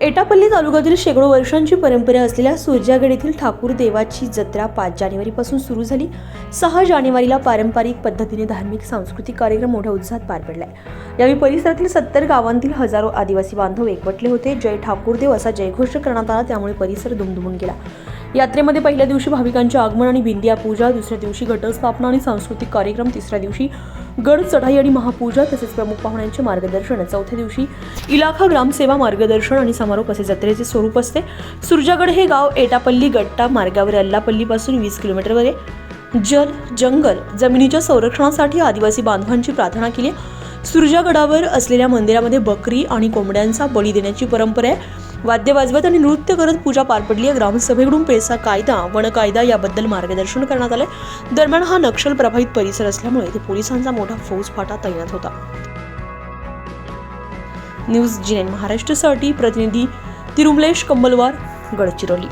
एटापल्ली तालुक्यातील शेकडो वर्षांची परंपरा असलेल्या सुरजागड येथील ठाकूर देवाची जत्रा पाच जानेवारीपासून सुरू झाली. सहा जानेवारीला पारंपरिक पद्धतीने धार्मिक सांस्कृतिक कार्यक्रम मोठ्या उत्साहात पार पडलाय. यावेळी परिसरातील सत्तर गावांतील हजारो आदिवासी बांधव एकवटले होते. जय ठाकूरदेव असा जयघोष करण्यात आला त्यामुळे परिसर दुमदुमून गेला. यात्रेमध्ये पहिल्या दिवशी भाविकांचे आगमन आणि बिंदिया पूजा दुसऱ्या दिवशी घटस्थापना आणि सांस्कृतिक कार्यक्रम तिसऱ्या दिवशी गड चढाई आणि महापूजा तसेच प्रमुख पाहुण्यांचे मार्गदर्शन. चौथ्या दिवशी इलाखा ग्रामसेवा मार्गदर्शन आणि समारोप असे जत्रेचे स्वरूप असते. सुरजागड हे गाव एटापल्ली गट्टा मार्गावर अल्लापल्लीपासून वीस किलोमीटरवर आहे जल जंगल जमिनीच्या संरक्षणासाठी आदिवासी बांधवांची प्रार्थना केली. सुरजागडावर असलेल्या मंदिरामध्ये बकरी आणि कोंबड्यांचा बळी देण्याची परंपरा आहे. वाद्य वाजवत आणि नृत्य करत पूजा पार पडली आहे. ग्रामसभेकडून पेसा कायदा वन कायदा याबद्दल मार्गदर्शन करण्यात आले दरम्यान हा नक्षल प्रभावित परिसर असल्यामुळे ते पोलिसांचा मोठा फौजफाटा तैनात होता. न्यूज जी महाराष्ट्रासाठी प्रतिनिधी तिरुमलेश कंबलवार गडचिरोली.